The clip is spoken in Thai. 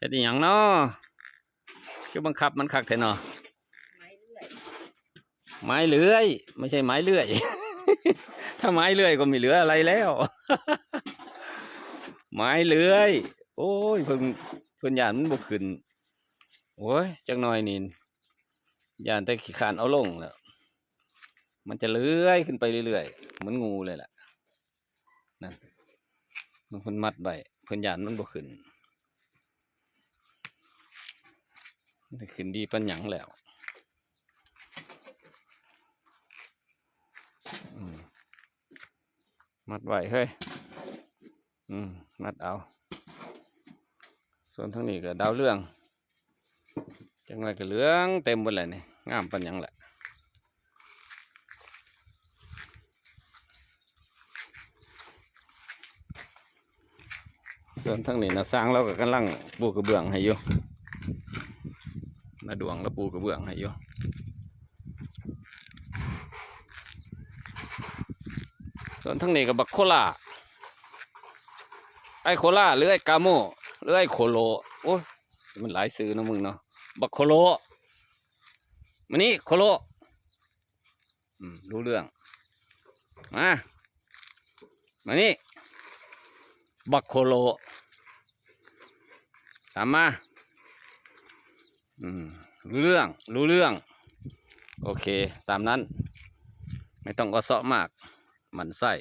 เฮ็ดอีหยังเนาะคือบังคับมันคักแท้เนาะไม้เลื่อยไม้เลื้อย ไม่ใช่ไม้เลื่อย ถ้าไม้เลื่อยก็ไม่เหลืออะไรแล้ว ไม้เลื้อย โอ้ยเพิ่นเพิ่นยานมันบ่ขึ้นโอ้ยจักหน่อยนี่ยานแต่ขี้คานเอาลงแล้ว มันจะเลื้อยขึ้นไปเรื่อยๆเหมือนงูเลยล่ะนั่นมันเพิ่นมัดไว้เพิ่นยานมันบ่ขึ้นมันจะ ขึ้นดีปานหยังแล้วมัดไว้เฮ้ย อืม มัดเอา ส่วนทั้งนี้ก็ดาวเรื่อง จังไรก็เหลืองเต็มหมดเลยนี่งามปันหยังแหละส่วนทั้งนี้นะสร้างเราก็กำลังปูกระเบื้องให้อยู่ นาดวงแล้วปูกระเบื้องให้อยู่ส่วนทั้งนี้ก็บักโคล่าไอโคล่าหรือไอกาโมหรือไอโคโลโอ้ยมันหลายซื้อนะมึงเนาะบักโคโลมานี่โคโลอืมรู้เรื่อง มา มานี่ บักโคโล ตามมา อืมรู้เรื่อง รู้เรื่อง โอเค ตามนั้น ไม่ต้องก็เซาะมาก มันไส้